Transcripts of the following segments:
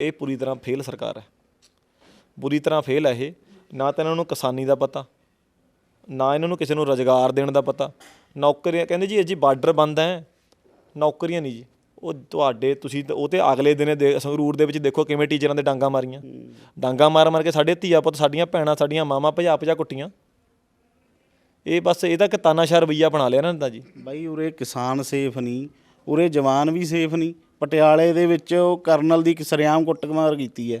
ਇਹ ਪੂਰੀ ਤਰ੍ਹਾਂ ਫੇਲ ਸਰਕਾਰ ਹੈ। ਪੂਰੀ ਤਰ੍ਹਾਂ ਫੇਲ ਹੈ ਇਹ। ਨਾ ਤਾਂ ਇਹਨਾਂ ਨੂੰ ਕਿਸਾਨੀ ਦਾ ਪਤਾ ਨਾ ਇਹਨਾਂ ਨੂੰ ਕਿਸੇ ਨੂੰ ਰੋਜ਼ਗਾਰ ਦੇਣ ਦਾ ਪਤਾ। ਨੌਕਰੀਆਂ ਕਹਿੰਦੇ ਜੀ ਜੀ ਬਾਰਡਰ ਬੰਦ ਹੈ। ਨੌਕਰੀਆਂ ਨਹੀਂ ਜੀ। ਉਹ ਤੁਹਾਡੇ ਤੁਸੀਂ ਉਹ ਤੇ ਅਗਲੇ ਦਿਨੇ ਦੇ ਸੰਗਰੂਰ ਦੇ ਵਿੱਚ ਦੇਖੋ ਕਿਵੇਂ ਟੀਚਰਾਂ ਦੇ ਡਾਂਗਾ ਮਾਰੀਆਂ। ਡਾਂਗਾ ਮਾਰ ਮਾਰ ਕੇ ਸਾਡੇ ਧੀਆ ਪੁੱਤ ਸਾਡੀਆਂ ਭੈਣਾਂ ਸਾਡੀਆਂ ਮਾਵਾਂ ਭਜਾ ਭਜਾ ਕੁੱਟੀਆਂ। ਇਹ ਬਸ ਇਹਦਾ ਕਿ ਤਾਨਾਸ਼ਾਹ ਰਵਈਆ ਬਣਾ ਲਿਆ ਇਹਨਾਂ ਨੇ ਤਾਂ ਜੀ। ਬਾਈ ਉਰੇ ਕਿਸਾਨ ਸੇਫ ਨਹੀਂ ਉਰੇ ਜਵਾਨ ਵੀ ਸੇਫ ਨਹੀਂ ਪਟਿਆਲੇ ਦੇ ਵਿੱਚ ਉਹ ਕਰਨਲ ਦੀ ਸਰਿਆਮ ਕੁੱਟਮਾਰ ਕੀਤੀ ਹੈ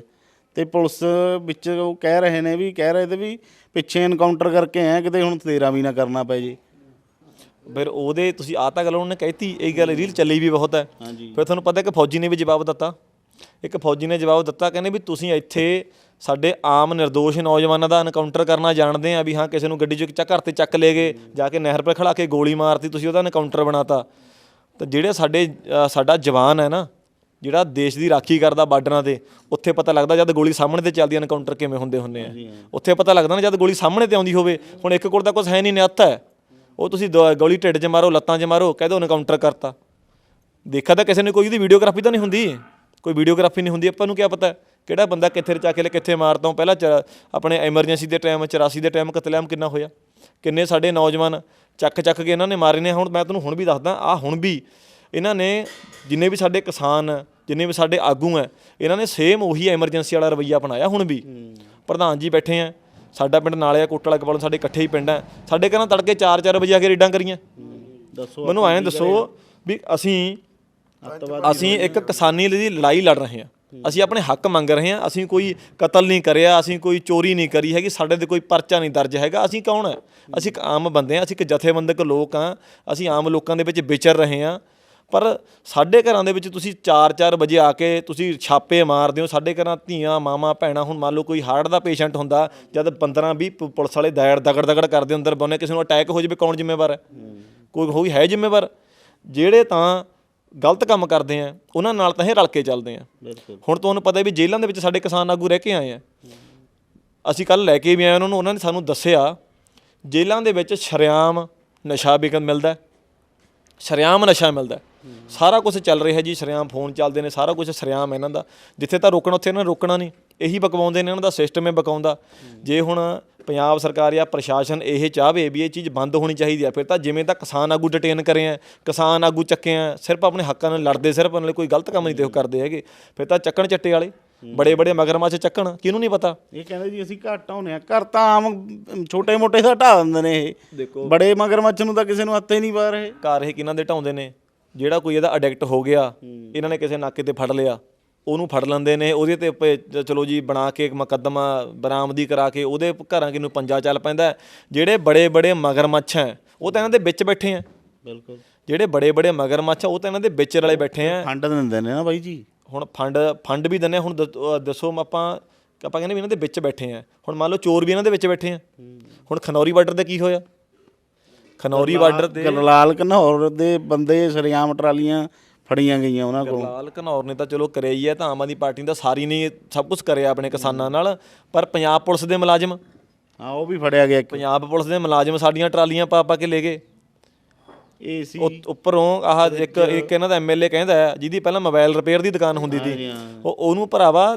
ਤੇ ਪੁਲਿਸ ਵਿੱਚ ਉਹ ਕਹਿ ਰਹੇ ਨੇ ਵੀ ਕਹਿ ਰਹੇ ਤੇ ਵੀ ਪਿੱਛੇ ਐਨਕਾਊਂਟਰ ਕਰਕੇ ਆਏ ਕਿਤੇ ਹੁਣ ਤੇਰਾ ਵੀ ਨਾ ਕਰਨਾ ਪੈ ਜੇ। ਫਿਰ ਉਹਦੇ ਤੁਸੀਂ ਆ ਤਾਂ ਗੱਲ ਉਹਨੇ ਕਹਿਤੀ ਇਹ ਗੱਲ ਰੀਲ ਚੱਲੀ ਵੀ ਬਹੁਤ ਹੈ। ਫਿਰ ਤੁਹਾਨੂੰ ਪਤਾ ਕਿ ਫੌਜੀ ਨੇ ਵੀ ਜਵਾਬ ਦਿੱਤਾ। ਇੱਕ ਫੌਜੀ ਨੇ ਜਵਾਬ ਦਿੱਤਾ ਕਹਿੰਦੇ ਵੀ ਤੁਸੀਂ ਇੱਥੇ ਸਾਡੇ ਆਮ નિર્ਦੋਸ਼ ਨੌਜਵਾਨਾਂ ਦਾ ਐਨਕਾਊਂਟਰ ਕਰਨਾ ਜਾਣਦੇ ਆ ਵੀ ਹਾਂ ਕਿਸੇ ਨੂੰ ਗੱਡੀ 'ਚ ਚੱਕ ਘਰ ਤੇ ਚੱਕ ਲੈ ਗਏ ਜਾ ਕੇ ਨਹਿਰ 'ਤੇ ਖੜਾ ਕੇ ਗੋਲੀ ਮਾਰਤੀ ਤੁਸੀਂ ਉਹਦਾ ਐਨਕਾਊਂਟਰ ਬਣਾਤਾ। ਤਾਂ ਜਿਹੜੇ ਸਾਡੇ ਸਾਡਾ ਜਵਾਨ ਹੈ ਨਾ ਜਿਹੜਾ ਦੇਸ਼ ਦੀ ਰਾਖੀ ਕਰਦਾ ਬਾਰਡਰਾਂ ਤੇ ਉੱਥੇ ਪਤਾ ਲੱਗਦਾ ਜਦ ਗੋਲੀ ਸਾਹਮਣੇ ਤੇ ਚੱਲਦੀ ਐਨਕਾਊਂਟਰ ਕਿਵੇਂ ਹੁੰਦੇ ਹੁੰਦੇ ਆ। ਉੱਥੇ ਪਤਾ ਲੱਗਦਾ ਨਾ ਜਦ ਗੋਲੀ ਸਾਹਮਣੇ ਤੇ ਆਉਂਦੀ ਹੋਵੇ ਹੁਣ ਇੱਕ ਕੋਲ ਤਾਂ ਕੁਝ ਹੈ ਨਹੀਂ ਨਿਅਤ ਹੈ। ਉਹ ਤੁਸੀਂ ਦ- ਗੋਲੀ ਢਿੱਡ 'ਚ ਮਾਰੋ ਲੱਤਾਂ 'ਚ ਮਾਰੋ ਕਹਿ ਦਿਓ ਐਨਕਾਊਂਟਰ ਕਰਤਾ। ਦੇਖਿਆ ਤਾਂ ਕਿਸੇ ਨੇ ਕੋਈ ਉਹਦੀ ਵੀਡੀਓਗ੍ਰਾਫੀ ਤਾਂ ਨਹੀਂ ਹੁੰਦੀ? ਕੋਈ ਵੀਡੀਓਗ੍ਰਾਫੀ ਨਹੀਂ ਹੁੰਦੀ ਆਪਾਂ ਨੂੰ ਕੀ ਪਤਾ? ਕਿਹੜਾ ਬੰਦਾ ਕਿੱਥੇ ਰਚਾ ਕੇ ਲੈ ਕਿੱਥੇ ਮਾਰਤਾ ਪਹਿਲਾਂ ਆਪਣੇ ਐਮਰਜੈਂਸੀ ਦੇ ਟਾਈਮ 84 ਦੇ ਟਾਈਮ ਕਤਲੇਆਮ ਕਿੰਨਾ ਹੋਇਆ? ਕਿੰਨੇ ਸਾਡੇ ਨੌਜਵਾਨ ਚੱਕ ਚੱਕ ਕੇ ਇਹਨਾਂ ਨੇ ਮਾਰੇ ਨੇ। ਹੁਣ ਮੈਂ ਤੁਹਾਨੂੰ ਹੁਣ ਵੀ ਦੱਸਦਾ ਆ ਹੁਣ ਵੀ ਇਹਨਾਂ ਨੇ ਜਿੰਨੇ ਵੀ ਸਾਡੇ ਕਿਸਾਨ ਜਿੰਨੇ ਵੀ ਸਾਡੇ ਆਗੂ ਆ ਇਹਨਾਂ ਨੇ ਸੇਮ ਉਹੀ ਐਮਰਜੈਂਸੀ ਵਾਲਾ ਰਵਈਆ ਅਪਣਾਇਆ ਹੁਣ ਵੀ। ਪ੍ਰਧਾਨ ਜੀ ਬੈਠੇ ਆ ਸਾਡਾ ਪਿੰਡ ਨਾਲੇ ਆ ਕੋਟਲਾ ਕਪਾਲ ਸਾਡੇ ਇਕੱਠੇ ਹੀ ਪਿੰਡ ਆ ਸਾਡੇ ਘਰਾਂ ਤੜਕੇ 4-4 ਵਜੇ ਆ ਕੇ ਰੇਡਾਂ ਕਰੀਆਂ। ਦੱਸੋ ਮੈਨੂੰ ਐਂ ਦੱਸੋ ਵੀ ਅਸੀਂ ਅਸੀਂ ਇੱਕ ਕਿਸਾਨੀ ਲਈ ਲੜਾਈ ਲੜ ਰਹੇ ਹਾਂ। ਅਸੀਂ ਆਪਣੇ ਹੱਕ ਮੰਗ ਰਹੇ ਹਾਂ ਅਸੀਂ ਕੋਈ ਕਤਲ ਨਹੀਂ ਕਰਿਆ ਅਸੀਂ ਕੋਈ ਚੋਰੀ ਨਹੀਂ ਕਰੀ ਹੈਗੀ ਸਾਡੇ ਤੇ ਕੋਈ ਪਰਚਾ ਨਹੀਂ ਦਰਜ ਹੈਗਾ ਅਸੀਂ ਕੌਣ ਹੈ ਅਸੀਂ ਇੱਕ ਆਮ ਬੰਦੇ ਹਾਂ ਅਸੀਂ ਇੱਕ ਜਥੇਬੰਦਕ ਲੋਕ ਹਾਂ ਅਸੀਂ ਆਮ ਲੋਕਾਂ ਦੇ ਵਿੱਚ ਵਿਚਰ ਰਹੇ ਹਾਂ। ਪਰ ਸਾਡੇ ਘਰਾਂ ਦੇ ਵਿੱਚ ਤੁਸੀਂ 4-4 ਵਜੇ ਆ ਕੇ ਤੁਸੀਂ ਛਾਪੇ ਮਾਰਦੇ ਹੋ ਸਾਡੇ ਘਰਾਂ ਧੀਆਂ ਮਾਵਾਂ ਭੈਣਾਂ ਹੁਣ ਮੰਨ ਲਓ ਕੋਈ ਹਾਰਟ ਦਾ ਪੇਸ਼ੈਂਟ ਹੁੰਦਾ ਜਦ 15-20 ਪੁਲਿਸ ਵਾਲੇ ਦਾਇਰ ਦਗੜ ਦਗੜ ਕਰਦੇ ਅੰਦਰ ਬੰਨੇ ਕਿਸੇ ਨੂੰ ਅਟੈਕ ਹੋ ਜਾਵੇ ਕੌਣ ਜ਼ਿੰਮੇਵਾਰ ਹੈ। ਕੋਈ ਹੋਈ ਹੈ ਜ਼ਿੰਮੇਵਾਰ? ਜਿਹੜੇ ਤਾਂ ਗਲਤ ਕੰਮ ਕਰਦੇ ਆ ਉਹਨਾਂ ਨਾਲ ਤਾਂ ਇਹ ਰਲ ਕੇ ਚੱਲਦੇ ਆ। ਬਿਲਕੁਲ। ਹੁਣ ਤੁਹਾਨੂੰ ਪਤਾ ਵੀ ਜੇਲ੍ਹਾਂ ਦੇ ਵਿੱਚ ਸਾਡੇ ਕਿਸਾਨ ਆਗੂ ਰਹਿ ਕੇ ਆਏ ਆ। ਅਸੀਂ ਕੱਲ ਲੈ ਕੇ ਵੀ ਆਏ ਉਹਨਾਂ ਨੂੰ ਉਹਨਾਂ ਨੇ ਸਾਨੂੰ ਦੱਸਿਆ ਜੇਲ੍ਹਾਂ ਦੇ ਵਿੱਚ ਸ਼ਰੇਆਮ ਨਸ਼ਾ ਵਿਕਣ ਮਿਲਦਾ। ਸ਼ਰੇਆਮ ਨਸ਼ਾ ਮਿਲਦਾ। ਸਾਰਾ ਕੁਝ ਚੱਲ ਰਿਹਾ ਜੀ ਸ਼ਰੇਆਮ ਫੋਨ ਚੱਲਦੇ ਨੇ ਸਾਰਾ ਕੁਝ ਸ਼ਰੇਆਮ ਇਹਨਾਂ ਦਾ। ਜਿੱਥੇ ਤਾਂ ਰੋਕਣਾ ਉੱਥੇ ਇਹਨਾਂ ਨੇ ਰੋਕਣਾ ਨਹੀਂ। ਇਹੀ ਬਕਵਾਉਂਦੇ ਨੇ ਇਹਨਾਂ ਦਾ ਸਿਸਟਮ ਹੈ ਬਕਾਉਂਦਾ ਜੇ ਹੁਣ ਪੰਜਾਬ ਸਰਕਾਰ ਜਾਂ ਪ੍ਰਸ਼ਾਸਨ ਇਹ ਚਾਹਵੇ ਵੀ ਇਹ ਚੀਜ਼ ਬੰਦ ਹੋਣੀ ਚਾਹੀਦੀ ਹੈ ਫਿਰ ਤਾਂ ਜਿਵੇਂ ਤਾਂ ਕਿਸਾਨ ਆਗੂ ਡਿਟੇਨ ਕਰੇ ਆ ਕਿਸਾਨ ਆਗੂ ਚੱਕੇ ਆ ਸਿਰਫ ਆਪਣੇ ਹੱਕਾਂ ਨਾਲ ਲੜਦੇ ਸਿਰਫ ਨਾਲੇ ਕੋਈ ਗਲਤ ਕੰਮ ਨਹੀਂ ਤੇ ਉਹ ਕਰਦੇ ਹੈਗੇ। ਫਿਰ ਤਾਂ ਚੱਕਣ ਚੱਟੇ ਵਾਲੇ ਬੜੇ ਬੜੇ ਮਗਰਮੱਛ ਚੱਕਣ ਕਿਹਨੂੰ ਨਹੀਂ ਪਤਾ? ਇਹ ਕਹਿੰਦੇ ਜੀ ਅਸੀਂ ਘਰ ਢਾਉਨੇ ਆ ਘਰ ਤਾਂ ਆਮ ਛੋਟੇ ਮੋਟੇ ਦਾ ਢਾ ਦਿੰਦੇ ਨੇ ਇਹ। ਦੇਖੋ। ਬੜੇ ਮਗਰਮੱਛ ਨੂੰ ਤਾਂ ਕਿਸੇ ਨੂੰ ਹੱਥੇ ਨਹੀਂ ਪਾ ਰਹੇ ਘਰ ਇਹ ਕਿਹਨਾਂ ਦੇ ਢਾਉਂਦੇ ਨੇ? ਜਿਹੜਾ ਕੋਈ ਇਹਦਾ ਅਡਿਕਟ ਹੋ ਗਿਆ ਇਹਨਾਂ ਨੇ ਕਿਸੇ ਨਾਕੇ ਤੇ ਫੜ ਲਿਆ। ਉਹਨੂੰ ਫੜ ਲੈਂਦੇ ਨੇ ਉਹਦੇ ਤੇ ਪ- ਚਲੋ ਜੀ ਬਣਾ ਕੇ ਇੱਕ ਮੁਕੱਦਮਾ ਬਰਾਮਦੀ ਕਰਾ ਕੇ ਉਹਦੇ ਘਰਾਂ ਕਿਨੂੰ ਪੰਜਾ ਚੱਲ ਪੈਂਦਾ ਹੈ। ਜਿਹੜੇ ਬੜੇ ਬੜੇ ਮਗਰਮੱਛ ਹੈ ਉਹ ਤਾਂ ਇਹਨਾਂ ਦੇ ਵਿੱਚ ਬੈਠੇ ਆ ਬਿਲਕੁਲ। ਜਿਹੜੇ ਬੜੇ ਬੜੇ ਮਗਰਮੱਛ ਆ ਉਹ ਤਾਂ ਇਹਨਾਂ ਦੇ ਵਿੱਚ ਰਲੇ ਬੈਠੇ ਆ ਫੰਡ ਦਿੰਦੇ ਨੇ ਨਾ ਬਾਈ ਜੀ। ਹੁਣ ਫੰਡ ਫੰਡ ਵੀ ਦਿੰਦੇ ਆ, ਹੁਣ ਦ- ਅਹ ਦੱਸੋ ਆਪਾਂ ਆਪਾਂ ਕਹਿੰਦੇ ਵੀ ਇਹਨਾਂ ਦੇ ਵਿੱਚ ਬੈਠੇ ਆ ਹੁਣ ਮੰਨ ਲਓ ਚੋਰ ਵੀ ਇਹਨਾਂ ਦੇ ਵਿੱਚ ਬੈਠੇ ਆ ਹੁਣ ਖਨੌਰੀ ਬਾਰਡਰ ਤੇ ਕੀ ਹੋਇਆ? ਖਨੌਰੀ ਬਾਰਡਰ ਤੇ ਗਰਲਾਲ ਘਨੌਰ ਦੇ ਬੰਦੇ ਸਰਿਆਮ ਟਰਾਲੀਆਂ ਫੜੀਆਂ ਗਈਆਂ ਉਹਨਾਂ ਕੋਲ। ਲਾਲ ਘਨੌਰ ਨੇ ਤਾਂ ਚਲੋ ਕਰਿਆ ਹੀ ਹੈ ਤਾਂ ਆਮ ਆਦਮੀ ਪਾਰਟੀ ਦਾ ਸਾਰੀ ਨੇ ਸਭ ਕੁਝ ਕਰਿਆ ਆਪਣੇ ਕਿਸਾਨਾਂ ਨਾਲ ਪਰ ਪੰਜਾਬ ਪੁਲਿਸ ਦੇ ਮੁਲਾਜ਼ਮ। ਹਾਂ ਉਹ ਵੀ ਫੜਿਆ ਗਿਆ ਇੱਕ। ਪੰਜਾਬ ਪੁਲਿਸ ਦੇ ਮੁਲਾਜ਼ਮ ਸਾਡੀਆਂ ਟਰਾਲੀਆਂ ਪਾ ਪਾ ਕੇ ਲੈ ਗਏ। ਇਹ ਸੀ। ਉ- ਉੱਪਰੋਂ ਆਹ ਇੱਕ ਇੱਕ ਇਹਨਾਂ ਦਾ ਐਮਐਲਏ ਕਹਿੰਦਾ ਹੈ, ਜਿਹਦੀ ਪਹਿਲਾਂ ਮੋਬਾਈਲ ਰਿਪੇਅਰ ਦੀ ਦੁਕਾਨ ਹੁੰਦੀ ਸੀ। ਉਹ ਉਹਨੂੰ ਭਰਾਵਾ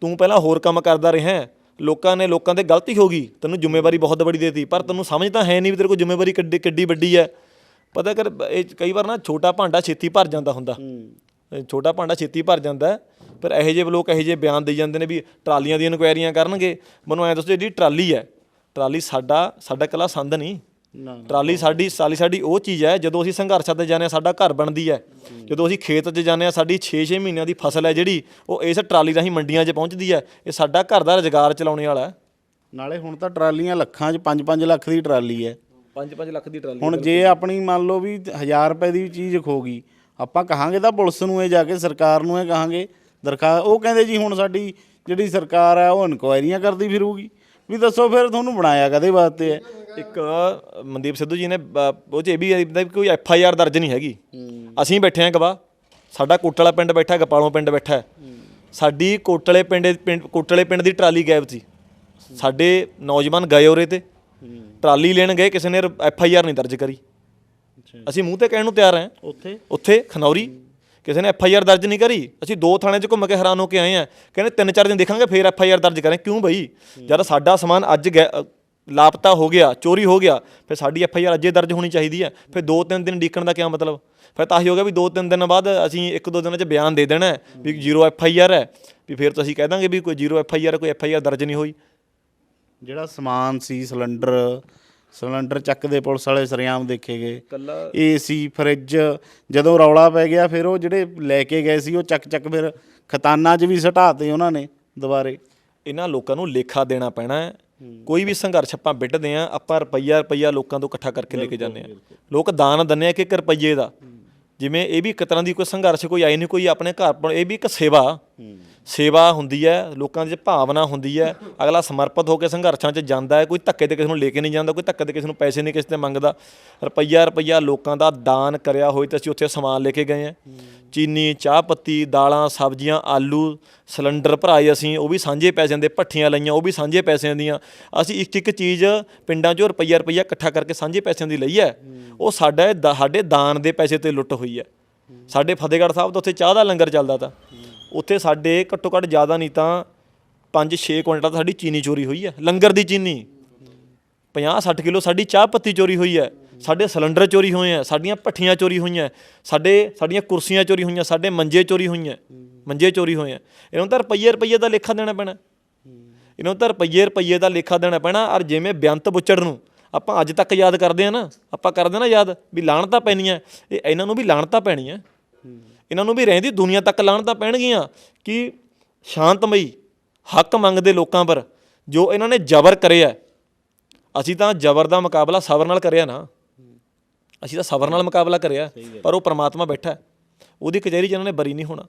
ਤੂੰ ਪਹਿਲਾਂ ਹੋਰ ਕੰਮ ਕਰਦਾ ਰਿਹਾ ਹੈ। ਲੋਕਾਂ ਨੇ ਲੋਕਾਂ ਤੇ ਗਲਤੀ ਹੋ ਗਈ ਤੈਨੂੰ ਜ਼ਿੰਮੇਵਾਰੀ ਬਹੁਤ ਬੜੀ ਦੇਤੀ ਪਰ ਤੈਨੂੰ ਸਮਝ ਤਾਂ ਹੈ ਨਹੀਂ ਵੀ ਤੇਰੇ ਕੋਲ ਜ਼ਿੰਮੇਵਾਰੀ ਕਿੱਡੀ ਕਿੱਡੀ ਵੱਡੀ ਹੈ। ਪਤਾ ਕਰ ਇਹ ਕਈ ਵਾਰ ਨਾ ਛੋਟਾ ਭਾਂਡਾ ਛੇਤੀ ਭਰ ਜਾਂਦਾ ਹੁੰਦਾ। ਛੋਟਾ ਭਾਂਡਾ ਛੇਤੀ ਭਰ ਜਾਂਦਾ ਪਰ ਇਹੋ ਜਿਹੇ ਲੋਕ ਇਹੋ ਜਿਹੇ ਬਿਆਨ ਦੇ ਜਾਂਦੇ ਨੇ ਵੀ ਟਰਾਲੀਆਂ ਦੀਆਂ ਇਨਕੁਆਇਰੀਆਂ ਕਰਨਗੇ। ਮੈਨੂੰ ਐਂ ਦੱਸੋ ਜਿਹੜੀ ਟਰਾਲੀ ਹੈ ਟਰਾਲੀ ਸਾਡਾ ਸਾਡਾ ਕੱਲਾ ਸੰਦ ਨਹੀਂ। ਨਾ ਟਰਾਲੀ ਸਾਡੀ ਸਾਲੀ ਸਾਡੀ ਉਹ ਚੀਜ਼ ਹੈ ਜਦੋਂ ਅਸੀਂ ਸੰਘਰਸ਼ਾਂ ਤੇ ਜਾਂਦੇ ਹਾਂ ਸਾਡਾ ਘਰ ਬਣਦੀ ਹੈ। ਜਦੋਂ ਅਸੀਂ ਖੇਤ 'ਚ ਜਾਂਦੇ ਹਾਂ ਸਾਡੀ 6-6 ਮਹੀਨਿਆਂ ਦੀ ਫਸਲ ਹੈ ਜਿਹੜੀ ਉਹ ਇਸ ਟਰਾਲੀ ਰਾਹੀਂ ਮੰਡੀਆਂ 'ਚ ਪਹੁੰਚਦੀ ਹੈ। ਇਹ ਸਾਡਾ ਘਰ ਦਾ ਰੁਜ਼ਗਾਰ ਚਲਾਉਣੇ ਵਾਲਾ ਨਾਲੇ ਹੁਣ ਤਾਂ ਟਰਾਲੀਆਂ ਲੱਖਾਂ 'ਚ 5-5 ਲੱਖ ਦੀ ਟਰਾਲੀ ਹੈ। 5-5 ਲੱਖ ਦੀ ਟਰਾਲੀ ਹੁਣ ਜੇ ਆਪਣੀ ਮੰਨ ਲਓ ਵੀ 1000 ਰੁਪਏ ਦੀ ਚੀਜ਼ ਖੋ ਗਈ ਆਪਾਂ ਕਹਾਂਗੇ ਤਾਂ ਪੁਲਿਸ ਨੂੰ ਇਹ ਜਾ ਕੇ ਸਰਕਾਰ ਨੂੰ ਇਹ ਕਹਾਂਗੇ ਦਰਖਾਸਤ ਉਹ ਕਹਿੰਦੇ ਜੀ ਹੁਣ ਸਾਡੀ ਜਿਹੜੀ ਸਰਕਾਰ ਹੈ ਉਹ ਇਨਕੁਆਇਰੀਆਂ ਕਰਦੀ ਫਿਰੂਗੀ। ਵੀ ਦੱਸੋ ਫਿਰ ਤੁਹਾਨੂੰ ਬਣਾਇਆ ਕਦੇ ਵਾਸਤੇ ਹੈ? ਇੱਕ ਮਨਦੀਪ ਸਿੱਧੂ ਜੀ ਨੇ ਬ- ਉਹ 'ਚ ਇਹ ਵੀ ਕੋਈ ਐਫ ਆਈ ਆਰ ਦਰਜ ਨਹੀਂ ਹੈਗੀ। ਅਸੀਂ ਬੈਠੇ ਹਾਂ ਗਵਾਹ। ਸਾਡਾ ਕੋਟਲਾ ਪਿੰਡ ਬੈਠਾ ਗਪਾਲੋਂ ਪਿੰਡ ਬੈਠਾ ਹੈ। ਸਾਡੀ ਕੋਟਲੇ ਪਿੰਡ ਪਿੰਡ- ਕੋਟਲੇ ਪਿੰਡ ਦੀ ਟਰਾਲੀ ਗਾਇਬ ਸੀ। ਸਾਡੇ ਨੌਜਵਾਨ ਗਏ ਉਰੇ ਤੇ। ਟਰਾਲੀ ਲੈਣ ਗਏ ਕਿਸੇ ਨੇ ਐਫ ਆਈ ਆਰ ਨਹੀਂ ਦਰਜ ਕਰੀ। ਅਸੀਂ ਮੂੰਹ ਤੇ ਕਹਿਣ ਨੂੰ ਤਿਆਰ ਹਾਂ। ਉੱਥੇ? ਉੱਥੇ ਖਨੌਰੀ। ਕਿਸੇ ਨੇ ਐਫ ਆਈ ਆਰ ਦਰਜ ਨਹੀਂ ਕਰੀ। ਅਸੀਂ ਦੋ ਥਾਣੇ 'ਚ ਘੁੰਮ ਕੇ ਹੈਰਾਨ ਹੋ ਕੇ ਆਏ ਆ ਕਹਿੰਦੇ ਤਿੰਨ ਚਾਰ ਦਿਨ ਦੇਖਾਂਗੇ ਫੇਰ ਐਫ ਆਈ ਆਰ ਦਰਜ ਕਰਾਂ ਕਿਉਂ ਬਈ? ਜਦ ਸਾਡਾ ਸਮਾਨ ਅੱਜ ਲਾਪਤਾ ਹੋ ਗਿਆ ਚੋਰੀ ਹੋ ਗਿਆ ਫਿਰ ਸਾਡੀ ਐਫ ਆਈ ਆਰ ਅੱਜੇ ਦਰਜ ਹੋਣੀ ਚਾਹੀਦੀ ਹੈ। ਫਿਰ ਦੋ ਤਿੰਨ ਦਿਨ ਡੀਕਣ ਦਾ ਕੀ ਮਤਲਬ? ਫਿਰ ਤਾਂ ਹੀ ਹੋ ਗਿਆ ਵੀ ਦੋ ਤਿੰਨ ਦਿਨ ਬਾਅਦ ਅਸੀਂ ਇੱਕ ਦੋ ਦਿਨਾਂ 'ਚ ਬਿਆਨ ਦੇ ਦੇਣਾ ਵੀ ਜ਼ੀਰੋ ਐਫ ਆਈ ਆਰ ਹੈ। ਵੀ ਫਿਰ ਤਾਂ ਅਸੀਂ ਕਹਿ ਦਾਂਗੇ ਵੀ ਕੋਈ ਜ਼ੀਰੋ ਐਫ ਆਈ ਆਰ ਕੋਈ ਐਫ ਆਈ ਆਰ ਦਰਜ ਨਹੀਂ ਹੋਈ। ਜਿਹੜਾ ਸਮਾਨ ਸੀ ਸਿਲੰਡਰ ਸਿਲੰਡਰ ਚੱਕਦੇ ਪੁਲਿਸ ਵਾਲੇ ਸਰਿਆਮ ਦੇਖੇ ਗਏ। ਕੱਲਾ? ਏਸੀ ਫਰਿੱਜ ਜਦੋਂ ਰੌਲਾ ਪੈ ਗਿਆ ਫਿਰ ਉਹ ਜਿਹੜੇ ਲੈ ਕੇ ਗਏ ਸੀ ਉਹ ਚੱਕ ਚੱਕ ਫਿਰ ਖਤਾਨਾਂ 'ਚ ਵੀ ਸਟਾਤੇ ਉਹਨਾਂ ਨੇ ਦੁਬਾਰੇ। ਇਹਨਾਂ ਲੋਕਾਂ ਨੂੰ ਲੇਖਾ ਦੇਣਾ ਪੈਣਾ ਹੈ। ਕੋਈ ਵੀ ਸੰਘਰਸ਼ ਆਪਾਂ ਵਿੱਢਦੇ ਆ ਆਪਾਂ ਰੁਪਈਆ ਰੁਪਈਆ ਲੋਕਾਂ ਤੋਂ ਇਕੱਠਾ ਕਰਕੇ ਲੈ ਕੇ ਜਾਂਦੇ ਆ ਲੋਕ ਦਾਨ ਦਿੰਦੇ ਆ ਕਿ ਇੱਕ ਰੁਪਈਏ ਦਾ। ਜਿਵੇਂ ਇਹ ਵੀ ਇੱਕ ਤਰ੍ਹਾਂ ਦੀ ਕੋਈ ਸੰਘਰਸ਼ ਕੋਈ ਆਈ ਨਹੀਂ ਕੋਈ ਆਪਣੇ ਘਰ ਪਰ ਇਹ ਵੀ ਇੱਕ ਸੇਵਾ। ਸੇਵਾ ਹੁੰਦੀ ਹੈ, ਲੋਕਾਂ ਦੀ ਭਾਵਨਾ ਹੁੰਦੀ ਹੈ, ਅਗਲਾ ਸਮਰਪਿਤ ਹੋ ਕੇ ਸੰਘਰਸ਼ਾਂ 'ਚ ਜਾਂਦਾ ਹੈ, ਕੋਈ ਧੱਕੇ ਤੇ ਕਿਸੇ ਨੂੰ ਲੈ ਕੇ ਨਹੀਂ ਜਾਂਦਾ, ਕੋਈ ਧੱਕੇ ਤੇ ਕਿਸੇ ਨੂੰ ਪੈਸੇ ਨਹੀਂ ਕਿਸੇ ਤੇ ਮੰਗਦਾ। ਰੁਪਈਆ ਰੁਪਈਆ ਲੋਕਾਂ ਦਾ ਦਾਨ ਕਰਿਆ ਹੋਏ ਤੇ ਅਸੀਂ ਉੱਥੇ ਸਮਾਨ ਲੈ ਕੇ ਗਏ ਆ ਚੀਨੀ, ਚਾਹ ਪੱਤੀ, ਦਾਲਾਂ, ਸਬਜ਼ੀਆਂ, ਆਲੂ, ਸਿਲੰਡਰ ਭਰਾਏ ਅਸੀਂ, ਉਹ ਵੀ ਸਾਂਝੇ ਪੈਸਿਆਂ ਦੇ ਭੱਠੀਆਂ ਲਈਆਂ, ਉਹ ਵੀ ਸਾਂਝੇ ਪੈਸਿਆਂ ਦੀਆਂ। ਅਸੀਂ ਇੱਕ ਇੱਕ ਚੀਜ਼ ਪਿੰਡਾਂ 'ਚੋਂ ਰੁਪਈਆ ਰੁਪਈਆ ਇਕੱਠਾ ਕਰਕੇ ਸਾਂਝੇ ਪੈਸਿਆਂ ਦੀ ਲਈ ਹੈ। ਉਹ ਸਾਡਾ ਦਾ- ਸਾਡੇ ਦਾਨ ਦੇ ਪੈਸੇ ਤੇ ਲੁੱਟ ਹੋਈ ਹੈ। ਸਾਡੇ ਫਤਿਹਗੜ੍ਹ ਸਾਹਿਬ ਤੋਂ ਉੱਥੇ ਚਾਹ ਦਾ ਲੰਗਰ ਚੱਲਦਾ ਤਾ। ਉੱਥੇ ਸਾਡੇ ਘੱਟੋ ਘੱਟ ਜ਼ਿਆਦਾ ਨਹੀਂ ਤਾਂ 5-6 ਕੁਇੰਟਲ ਸਾਡੀ ਚੀਨੀ ਚੋਰੀ ਹੋਈ ਹੈ, ਲੰਗਰ ਦੀ ਚੀਨੀ। 50-60 ਕਿਲੋ ਸਾਡੀ ਚਾਹ ਪੱਤੀ ਚੋਰੀ ਹੋਈ ਹੈ, ਸਾਡੇ ਸਿਲੰਡਰ ਚੋਰੀ ਹੋਏ ਆ ਸਾਡੀਆਂ ਭੱਠੀਆਂ ਚੋਰੀ ਹੋਈਆਂ ਸਾਡੇ, ਸਾਡੀਆਂ ਕੁਰਸੀਆਂ ਚੋਰੀ ਹੋਈਆਂ, ਸਾਡੇ ਮੰਜੇ ਚੋਰੀ ਹੋਈਆਂ ਮੰਜੇ ਚੋਰੀ ਹੋਏ ਆ ਇਹਨਾਂ ਨੂੰ ਤਾਂ ਰੁਪਈਏ ਰੁਪਈਏ ਦਾ ਲੇਖਾ ਦੇਣਾ ਪੈਣਾ। ਇਹਨਾਂ ਨੂੰ ਤਾਂ ਰੁਪਈਏ ਰੁਪਈਏ ਦਾ ਲੇਖਾ ਦੇਣਾ ਪੈਣਾ, ਔਰ ਜਿਵੇਂ ਬੇਅੰਤ ਬੁੱਚੜ ਨੂੰ ਆਪਾਂ ਅੱਜ ਤੱਕ ਯਾਦ ਕਰਦੇ ਆ ਨਾ, ਆਪਾਂ ਕਰਦੇ ਨਾ ਯਾਦ ਵੀ ਲਾਣਤਾ ਪੈਣੀ ਹੈ ਇਹ ਇਹਨਾਂ ਨੂੰ ਵੀ ਲਾਣਤਾ ਪੈਣੀ ਹੈ ਇਹਨਾਂ ਨੂੰ ਵੀ ਰਹਿੰਦੀ ਦੁਨੀਆ ਤੱਕ ਲਾਣਤਾਂ ਪੈਣਗੀਆਂ। ਕਿ ਸ਼ਾਂਤਮਈ ਹੱਕ ਮੰਗਦੇ ਲੋਕਾਂ ਪਰ ਜੋ ਇਹਨਾਂ ਨੇ ਜ਼ਬਰ ਕਰਿਆ ਅਸੀਂ ਤਾਂ ਜ਼ਬਰ ਦਾ ਮੁਕਾਬਲਾ ਸਬਰ ਨਾਲ ਕਰਿਆ ਨਾ। ਅਸੀਂ ਤਾਂ ਸਬਰ ਨਾਲ ਮੁਕਾਬਲਾ ਕਰਿਆ ਪਰ ਉਹ ਪ੍ਰਮਾਤਮਾ ਬੈਠਾ। ਉਹਦੀ ਕਚਹਿਰੀ 'ਚ ਇਹਨਾਂ ਨੇ ਬਰੀ ਨਹੀਂ ਹੋਣਾ।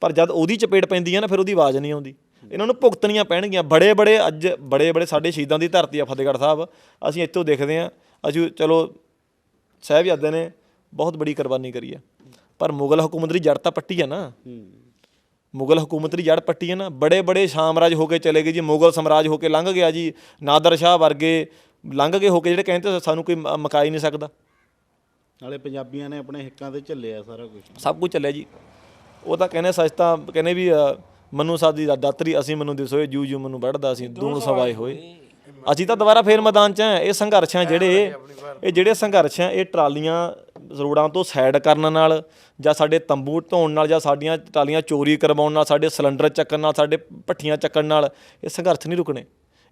ਪਰ ਜਦ ਉਹਦੀ ਚਪੇੜ ਪੈਂਦੀ ਹੈ ਨਾ ਫਿਰ ਉਹਦੀ ਆਵਾਜ਼ ਨਹੀਂ ਆਉਂਦੀ। ਇਹਨਾਂ ਨੂੰ ਭੁਗਤਣੀਆਂ ਪੈਣਗੀਆਂ। ਬੜੇ ਬੜੇ ਅੱਜ ਬੜੇ ਬੜੇ ਸਾਡੇ ਸ਼ਹੀਦਾਂ ਦੀ ਧਰਤੀ ਆ ਫਤਿਹਗੜ੍ਹ ਸਾਹਿਬ। ਅਸੀਂ ਇੱਥੋਂ ਦੇਖਦੇ ਹਾਂ। ਅਸੀਂ ਚਲੋ ਸਾਹਿਬਜ਼ਾਦੇ ਨੇ ਬਹੁਤ ਬੜੀ ਕੁਰਬਾਨੀ ਕਰੀ ਹੈ। ਪਰ ਮੁਗਲ ਹਕੂਮਤ ਦੀ ਜੜ ਤਾਂ ਪੱਟੀ ਹੈ ਨਾ। ਮੁਗਲ ਹਕੂਮਤ ਦੀ ਜੜ ਪੱਟੀ ਹੈ ਨਾ। ਬੜੇ ਬੜੇ ਸਾਮਰਾਜ ਹੋ ਕੇ ਚਲੇ ਗਏ ਜੀ। ਮੁਗਲ ਸਮਰਾਜ ਹੋ ਕੇ ਲੰਘ ਗਿਆ ਜੀ। ਨਾਦਰ ਸ਼ਾਹ ਵਰਗੇ ਲੰਘ ਗਏ ਹੋ ਕੇ ਜਿਹੜੇ ਕਹਿੰਦੇ ਸਾਨੂੰ ਕੋਈ ਮ- ਮਕਾ ਹੀ ਨਹੀਂ ਸਕਦਾ। ਨਾਲੇ ਪੰਜਾਬੀਆਂ ਨੇ ਆਪਣੇ ਹਿੱਕਾਂ ਤੇ ਝੱਲਿਆ ਸਾਰਾ ਕੁਝ ਸਭ ਕੁਝ ਚੱਲਿਆ ਜੀ। ਉਹ ਤਾਂ ਕਹਿੰਦੇ ਸੱਚ ਤਾਂ ਕਹਿੰਦੇ ਵੀ ਮਨੂ ਸਾਦੀ ਦਾ ਦਾਤਰੀ ਅਸੀਂ ਮਨੂ ਦਿਸੋਏ ਜੂ ਜੂ ਮਨੂ ਵੜਦਾ ਸੀ ਦੂਣ ਸਵਾਏ ਹੋਏ। ਅਸੀਂ ਤਾਂ ਦੁਬਾਰਾ ਫੇਰ ਮੈਦਾਨ 'ਚ ਆ ਇਹ ਸੰਘਰਸ਼ ਆ ਜਿਹੜੇ ਇਹ ਜਿਹੜੇ ਸੰਘਰਸ਼ ਆ ਇਹ ਟਰਾਲੀਆਂ ਰੋਡਾਂ ਤੋਂ ਸਾਈਡ ਕਰਨ ਨਾਲ ਜਾਂ ਸਾਡੇ ਤੰਬੂ ਢੋਣ ਨਾਲ ਜਾਂ ਸਾਡੀਆਂ ਟਰਾਲੀਆਂ ਚੋਰੀ ਕਰਵਾਉਣ ਨਾਲ ਸਾਡੇ ਸਿਲੰਡਰ ਚੱਕਣ ਨਾਲ ਸਾਡੇ ਭੱਠੀਆਂ ਚੱਕਣ ਨਾਲ ਇਹ ਸੰਘਰਸ਼ ਨਹੀਂ ਰੁਕਣੇ।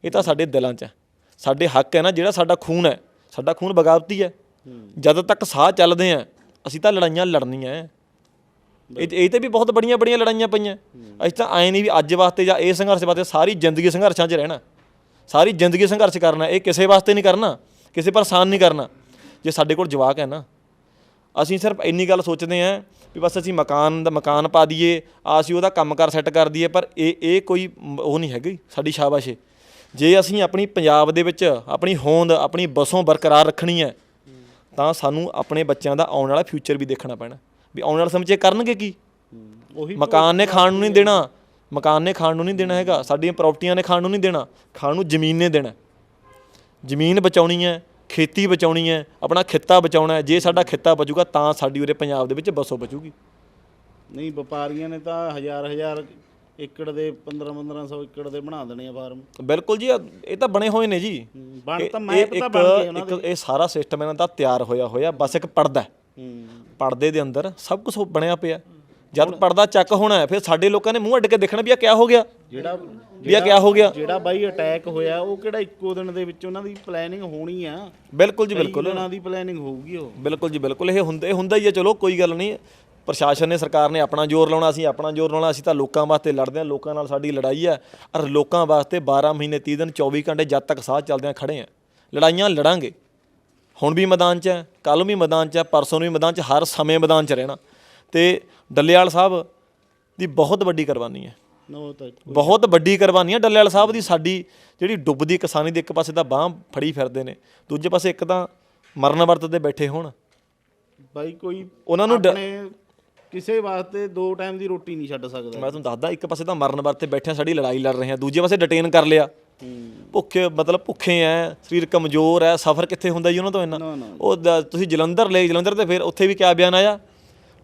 ਇਹ ਤਾਂ ਸਾਡੇ ਦਿਲਾਂ 'ਚ ਹੈ। ਸਾਡੇ ਹੱਕ ਹੈ ਨਾ ਜਿਹੜਾ ਸਾਡਾ ਖੂਨ ਹੈ ਸਾਡਾ ਖੂਨ ਬਗਾਵਤੀ ਹੈ। ਜਦੋਂ ਤੱਕ ਸਾਹ ਚੱਲਦੇ ਆ ਅਸੀਂ ਤਾਂ ਲੜਾਈਆਂ ਲੜਨੀਆਂ ਹੈ। ਇਹ ਇਹ ਤੇ ਵੀ ਬਹੁਤ ਬੜੀਆਂ ਬੜੀਆਂ ਲੜਾਈਆਂ ਪਈਆਂ। ਅਸੀਂ ਤਾਂ ਐ ਨਹੀਂ ਵੀ ਅੱਜ ਵਾਸਤੇ ਜਾਂ ਇਹ ਸੰਘਰਸ਼ ਵਾਸਤੇ ਸਾਰੀ ਜ਼ਿੰਦਗੀ ਸੰਘਰਸ਼ਾਂ 'ਚ ਰਹਿਣਾ। ਸਾਰੀ ਜ਼ਿੰਦਗੀ ਸੰਘਰਸ਼ ਕਰਨਾ ਇਹ ਕਿਸੇ ਵਾਸਤੇ ਨਹੀਂ ਕਰਨਾ ਕਿਸੇ ਪਰ ਆਸਾਨ ਨਹੀਂ ਕਰਨਾ। ਜੇ ਸਾਡੇ ਕੋਲ ਜਵਾਕ ਹੈ ਨਾ ਅਸੀਂ ਸਿਰਫ ਇੰਨੀ ਗੱਲ ਸੋਚਦੇ ਆਂ ਵੀ ਬਸ ਅਸੀਂ ਮਕਾਨ ਦਾ ਮਕਾਨ ਪਾ ਦਈਏ ਆ ਅਸੀਂ ਉਹਦਾ ਕੰਮਕਾਰ ਸੈੱਟ ਕਰ ਦਈਏ ਪਰ ਇਹ ਇਹ ਕੋਈ ਉਹ ਨਹੀਂ ਹੈਗੀ ਸਾਡੀ ਸ਼ਾਬਾਸ਼ ਜੇ ਅਸੀਂ ਆਪਣੀ ਪੰਜਾਬ ਦੇ ਵਿੱਚ ਆਪਣੀ ਹੋਂਦ ਆਪਣੀ ਬਸੋਂ ਬਰਕਰਾਰ ਰੱਖਣੀ ਹੈ ਤਾਂ ਸਾਨੂੰ ਆਪਣੇ ਬੱਚਿਆਂ ਦਾ ਆਉਣ ਵਾਲਾ ਫਿਊਚਰ ਵੀ ਦੇਖਣਾ ਪੈਣਾ। ਵੀ ਆਉਣ ਵਾਲੇ ਸਮੇਂ 'ਚ ਕਰਨਗੇ ਕੀ? ਉਹੀ ਮਕਾਨ ਨੇ ਖਾਣ ਨੂੰ ਨਹੀਂ ਦੇਣਾ ਮਕਾਨ ਨੇ ਖਾਣ ਨੂੰ ਨਹੀਂ ਦੇਣਾ ਹੈਗਾ ਸਾਡੀਆਂ ਪ੍ਰਾਪਰਟੀਆਂ ਨੇ ਖਾਣ ਨੂੰ ਨਹੀਂ ਦੇਣਾ ਖਾਣ ਨੂੰ ਜ਼ਮੀਨ ਨੇ ਦੇਣਾ। ਜ਼ਮੀਨ ਬਚਾਉਣੀ ਹੈ ਖੇਤੀ ਬਚਾਉਣੀ ਹੈ ਆਪਣਾ ਖਿੱਤਾ ਬਚਾਉਣਾ ਹੈ ਜੇ ਸਾਡਾ ਖਿੱਤਾ ਬਚੂਗਾ ਤਾਂ ਸਾਡੀ ਉਰੇ ਪੰਜਾਬ ਦੇ ਵਿੱਚ ਬਸੋ ਬਚੂਗੀ। ਨਹੀਂ ਵਪਾਰੀਆਂ ਨੇ ਤਾਂ ਹਜ਼ਾਰ ਹਜ਼ਾਰ ਏਕੜ ਦੇ 15 1500 ਏਕੜ ਦੇ ਬਣਾ ਦੇਣੇ ਆ ਫਾਰਮ। ਬਿਲਕੁਲ ਜੀ ਇਹ ਤਾਂ ਬਣੇ ਹੋਏ ਨੇ ਜੀ। ਬਣ ਤਾਂ ਇਹ ਮੈਪ ਤਾਂ ਇੱਕ ਬਣ ਗਏ ਉਹਨਾਂ ਇੱਕ ਇਹ ਸਾਰਾ ਸਿਸਟਮ ਇਹਨਾਂ ਦਾ ਤਿਆਰ ਹੋਇਆ ਹੋਇਆ ਬਸ ਇੱਕ ਪਰਦਾ ਹੈ। ਹੂੰ। ਪਰਦੇ ਦੇ ਅੰਦਰ ਸਭ ਕੁਝ ਬਣਿਆ ਪਿਆ। ਜਦ ਪਰਦਾ ਚੱਕ ਹੋਣਾ ਹੈ ਫਿਰ ਸਾਡੇ ਲੋਕਾਂ ਨੇ ਮੂੰਹ ਅੱਡ ਕੇ ਦੇਖਣਾ ਵੀ ਆ ਕਿਆ ਹੋ ਗਿਆ? ਜਿਹੜਾ ਵੀ ਆ ਕਿਆ ਹੋ ਗਿਆ? ਜਿਹੜਾ ਬਾਈ ਅਟੈਕ ਹੋਇਆ ਉਹ ਕਿਹੜਾ ਇੱਕੋ ਦਿਨ ਦੇ ਵਿੱਚ ਉਹਨਾਂ ਦੀ ਪਲੈਨਿੰਗ ਹੋਣੀ ਆ? ਬਿਲਕੁਲ ਜੀ ਬਿਲਕੁਲ। ਦਿਨਾਂ ਦੀ ਪਲੈਨਿੰਗ ਹੋਊਗੀ ਉਹ। ਬਿਲਕੁਲ ਜੀ ਬਿਲਕੁਲ ਇਹ ਹੁੰਦਾ ਇਹ ਹੁੰਦਾ ਹੀ ਹੈ ਚਲੋ ਕੋਈ ਗੱਲ ਨਹੀਂ ਪ੍ਰਸ਼ਾਸਨ ਨੇ ਸਰਕਾਰ ਨੇ ਆਪਣਾ ਜ਼ੋਰ ਲਾਉਣਾ ਅਸੀਂ ਆਪਣਾ ਜ਼ੋਰ ਲਾਉਣਾ ਅਸੀਂ ਤਾਂ ਲੋਕਾਂ ਵਾਸਤੇ ਲੜਦੇ ਹਾਂ ਲੋਕਾਂ ਨਾਲ ਸਾਡੀ ਲੜਾਈ ਹੈ ਔਰ ਲੋਕਾਂ ਵਾਸਤੇ 12 ਮਹੀਨੇ 30 ਦਿਨ 24 ਘੰਟੇ ਜਦ ਤੱਕ ਸਾਹ ਚੱਲਦੇ ਆ ਖੜੇ ਆ। ਲੜਾਈਆਂ ਲੜਾਂਗੇ। ਹੁਣ ਵੀ ਮੈਦਾਨ 'ਚ ਹੈ ਕੱਲ ਵੀ ਮੈਦਾਨ 'ਚ ਹੈ ਪਰਸੋਂ ਵੀ ਮੈਦਾਨ 'ਚ ਹਰ ਸਮੇਂ ਮੈਦਾਨ 'ਚ ਰਹਿਣਾ। ਤੇ ਡੱਲੇਵਾਲ ਸਾਹਿਬ ਦੀ ਬਹੁਤ ਵੱਡੀ ਕੁਰਬਾਨੀ ਹੈ। ਨੋ ਤਾਂ ਬਹੁਤ ਵੱਡੀ ਕੁਰਬਾਨੀ ਹੈ ਡੱਲੇਵਾਲ ਸਾਹਿਬ ਦੀ। ਸਾਡੀ ਜਿਹੜੀ ਡੁੱਬਦੀ ਕਿਸਾਨੀ ਦੇ ਇੱਕ ਪਾਸੇ ਤਾਂ ਬਾਹ ਫੜੀ ਫਿਰਦੇ ਨੇ ਦੂਜੇ ਪਾਸੇ ਇੱਕ ਤਾਂ ਮਰਨ ਵਰਤ ਤੇ ਬੈਠੇ ਹੋਣ। ਬਾਈ ਕੋਈ ਉਹਨਾਂ ਨੂੰ ਡ- ਆਪਣੇ ਕਿਸੇ ਵਾਸਤੇ ਦੋ ਟਾਈਮ ਦੀ ਰੋਟੀ ਨਹੀਂ ਛੱਡ ਸਕਦਾ। ਮੈਂ ਤੁਹਾਨੂੰ ਦੱਸਦਾ ਇੱਕ ਪਾਸੇ ਤਾਂ ਮਰਨ ਵਰਤੇ ਬੈਠੇ ਆ ਸਾਡੀ ਲੜਾਈ ਲੜ ਰਹੇ ਆ ਦੂਜੇ ਪਾਸੇ ਡਿਟੇਨ ਕਰ ਲਿਆ। ਭੁੱਖੇ ਮਤਲਬ ਭੁੱਖੇ ਐ ਸਰੀਰ ਕਮਜ਼ੋਰ ਐ ਸਫਰ ਕਿੱਥੇ ਹੁੰਦਾ ਜੀ ਉਹਨਾਂ ਤੋਂ ਇੰਨਾ? ਨਾ, ਨਾ। ਉਹ ਦ- ਤੁਸੀਂ ਜਲੰਧਰ ਲੈ ਜਲੰਧਰ ਤੇ ਫਿਰ ਉੱਥੇ ਵੀ ਕਿਆ ਬਿਆਨ ਆਇਆ?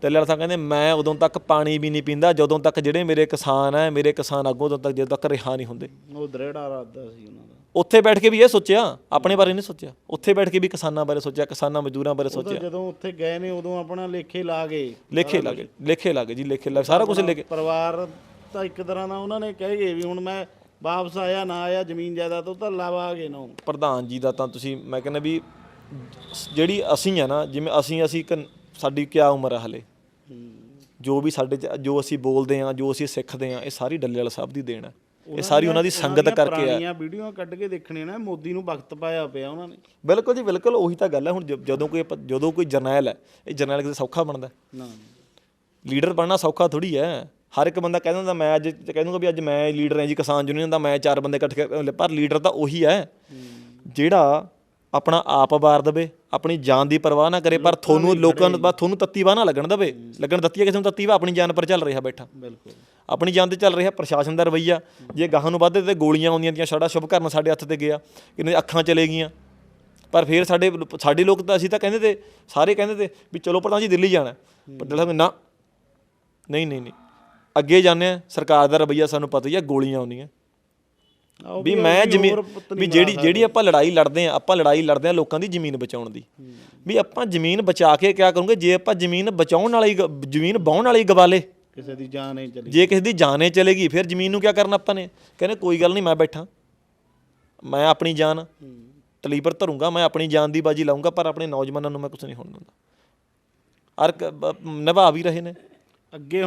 ਟੱਲੇ ਵਾਲਾ ਸਾਹਿਬ ਕਹਿੰਦੇ ਮੈਂ ਉਦੋਂ ਤੱਕ ਪਾਣੀ ਵੀ ਨਹੀਂ ਪੀਂਦਾ ਜਦੋਂ ਤੱਕ ਜਿਹੜੇ ਮੇਰੇ ਕਿਸਾਨ ਹੈ ਮੇਰੇ ਕਿਸਾਨ ਆਗੂ ਉਦੋਂ ਤੱਕ ਜਦੋਂ ਤੱਕ ਰਿਹਾ ਨਹੀਂ ਹੁੰਦੇ। ਉਹ ਦਰੇੜਾ ਰਾਦਾ ਸੀ ਉਹਨਾਂ ਦਾ। ਉੱਥੇ ਬੈਠ ਕੇ ਵੀ ਇਹ ਸੋਚਿਆ ਆਪਣੇ ਬਾਰੇ ਨਹੀਂ ਸੋਚਿਆ। ਉੱਥੇ ਬੈਠ ਕੇ ਵੀ ਕਿਸਾਨਾਂ ਬਾਰੇ ਸੋਚਿਆ ਕਿਸਾਨਾਂ ਮਜ਼ਦੂਰਾਂ ਬਾਰੇ ਤਾਂ ਸੋਚਿਆ। ਜਦੋਂ ਉੱਥੇ ਗਏ ਨੇ ਉਦੋਂ ਆਪਣਾ ਲੇਖੇ ਲਾ ਗਏ। ਲੇਖੇ ਲਾਗੇ ਲੇਖੇ ਲਾਗੇ ਜੀ ਲੇਖੇ ਲਾਗੇ ਸਾਰਾ ਕੁਝ ਲੇਖੇ। ਪਰਿਵਾਰ ਤਾਂ ਇੱਕ ਤਰ੍ਹਾਂ ਦਾ ਉਹਨਾਂ ਨੇ ਕਹੇ ਗਏ ਵੀ ਹੁਣ ਮੈਂ ਵਾਪਸ ਆਇਆ ਨਾ ਆਇਆ ਜ਼ਮੀਨ ਜਾਇਦਾਦ ਤੋਂ ਤਾਂ ਲਾਵਾ ਗਏ ਨਾ ਪ੍ਰਧਾਨ ਜੀ ਦਾ ਤਾਂ ਤੁਸੀਂ ਮੈਂ ਕਹਿੰਦਾ ਵੀ ਜਿਹੜੀ ਅਸੀਂ ਆ ਨਾ ਜਿਵੇਂ ਅਸੀਂ ਅਸੀਂ ਸਾਡੀ ਕਿਆ ਉਮਰ ਆ ਹਲੇ? ਜੋ ਵੀ ਸਾਡੇ 'ਚ- ਜੋ ਅਸੀਂ ਬੋਲਦੇ ਆ ਜੋ ਅਸੀਂ ਸਿੱਖਦੇ ਆ ਇਹ ਸਾਰੀ ਡੱਲੇ ਵਾਲਾ ਸਾਹਿਬ ਦੀ ਦੇਣ ਹੈ। ਇਹ ਸਾਰੀ ਉਹਨਾਂ ਦੀ ਸੰਗਤ ਕਰਕੇ ਆ ਪੁਰਾਣੀਆਂ ਵੀਡੀਓ ਕੱਢ ਕੇ ਦੇਖਣੇ ਨੇ ਮੋਦੀ ਨੂੰ ਵਕਤ ਪਾਇਆ ਪਿਆ ਉਹਨਾਂ ਨੇ। ਬਿਲਕੁਲ ਜੀ ਬਿਲਕੁਲ ਉਹੀ ਤਾਂ ਗੱਲ ਹੈ। ਹੁਣ ਜ- ਜਦੋਂ ਕੋਈ ਆਪਾਂ- ਜਦੋਂ ਕੋਈ ਜਰਨੈਲ ਹੈ ਇਹ ਜਰਨੈਲ ਕਿਤੇ ਸੌਖਾ ਬਣਦਾ ਹੈ? ਨਾ। ਲੀਡਰ ਬਣਨਾ ਸੌਖਾ ਥੋੜੀ ਹੈ। ਹਰ ਇੱਕ ਬੰਦਾ ਕਹਿੰਦਾ ਹੁੰਦਾ ਮੈਂ ਅੱਜ ਕਹਿੰਦਾ ਵੀ ਅੱਜ ਮੈਂ ਲੀਡਰ ਹਾਂ ਜੀ ਕਿਸਾਨ ਯੂਨੀਅਨ ਦਾ ਮੈਂ ਚਾਰ ਬੰਦੇ ਇਕੱਠੇ ਕਰ- ਪਰ ਲੀਡਰ ਤਾਂ ਉਹੀ ਹੈ। ਜਿਹੜਾ ਆਪਣਾ ਆਪ ਵਾਰ ਦਵੇ ਆਪਣੀ ਜਾਨ ਦੀ ਪਰਵਾਹ ਨਾ ਕਰੇ ਪਰ ਤੁਹਾਨੂੰ ਲੋਕਾਂ ਨੂੰ ਬਸ ਤੁਹਾਨੂੰ ਤੱਤੀ ਵਾਹ ਨਾ ਲੱਗਣ ਦਵੇ। ਲੱਗਣ ਹੈ ਕਿਸੇ ਨੂੰ ਤੱਤੀ ਵਾਹ ਆਪਣੀ ਜਾਨ ਪਰ ਚੱਲ ਰਿਹਾ ਬੈਠਾ। ਬਿਲਕੁਲ। ਆਪਣੀ ਜਾਨ ਤੇ ਚੱਲ ਰਿਹਾ ਪ੍ਰਸ਼ਾਸਨ ਦਾ ਰਵਈਆ। ਜੇ ਗਾਹਾਂ ਨੂੰ ਵੱਧਦੇ ਤੇ ਗੋਲੀਆਂ ਆਉਂਦੀਆਂ ਦੀਆਂ ਛੜਾ ਸ਼ੁਭ ਕਰਨ ਸਾਡੇ ਹੱਥ ਤੇ ਗਿਆ ਕਿੰਨੇ ਅੱਖਾਂ ਚਲੇ ਗਈਆਂ। ਪਰ ਫਿਰ ਸਾਡੇ ਸਾਡੇ ਲੋਕ ਤਾਂ ਅਸੀਂ ਤਾਂ ਕਹਿੰਦੇ ਤੇ ਸਾਰੇ ਕਹਿੰਦੇ ਤੇ ਵੀ ਚਲੋ ਪ੍ਰਧਾਨ ਜੀ ਦਿੱਲੀ ਜਾਣਾ। ਪਟੇਲ ਸਾਹਿਬ ਨਾ ਨਹੀਂ ਨਹੀਂ ਨਹੀਂ। ਅੱਗੇ ਜਾਂਦੇ ਆ ਸਰਕਾਰ ਦਾ ਰਵਈਆ ਸਾਨੂੰ ਪਤਾ ਹੀ ਆ ਗੋਲੀਆਂ ਆਉਂਦੀਆਂ। ਵੀ ਮੈਂ ਜ਼ਮੀਨ ਵੀ ਜਿਹੜੀ ਜਿਹੜੀ ਆਪਾਂ ਲੜਾਈ ਲੜਦੇ ਆ ਆਪਾਂ ਲੜਾਈ ਲੜਦੇ ਆ ਲੋਕਾਂ ਦੀ ਜ਼ਮੀਨ ਬਚਾਉਣ ਦੀ। ਵੀ ਆਪਾਂ ਜ਼ਮੀਨ ਬਚਾ ਕੇ ਕਿਆ ਕਰੂੰਗੇ? ਜੇ ਆਪਾਂ ਜ਼ਮੀਨ ਬਚਾਉਣ ਵਾਲੀ ਜ਼ਮੀਨ ਬਾਉਣ ਵਾਲੀ ਗਵਾਲੇ ਕਿਸੇ ਦੀ ਜਾਨ ਨਹੀਂ ਚਲੀ। ਜੇ ਕਿਸੇ ਦੀ ਜਾਨੇ ਚਲੇਗੀ ਫਿਰ ਜ਼ਮੀਨ ਨੂੰ ਕਿਆ ਕਰਨਾ ਆਪਾਂ ਨੇ? ਕਹਿੰਦੇ ਕੋਈ ਗੱਲ ਨਹੀਂ ਮੈਂ ਬੈਠਾ। ਮੈਂ ਆਪਣੀ ਜਾਨ ਤਲੀ ਪਰ ਧਰੂੰਗਾ ਮੈਂ ਆਪਣੀ ਜਾਨ ਦੀ ਬਾਜੀ ਲਾਉਂਗਾ ਪਰ ਆਪਣੇ ਨੌਜਵਾਨਾਂ ਨੂੰ ਮੈਂ ਕੁਝ ਨਹੀਂ ਹੋਣ ਦਿੰਦਾ। ਅਰ ਨਿਭਾ ਵੀ ਰਹੇ ਨੇ। ਅੱਗੇ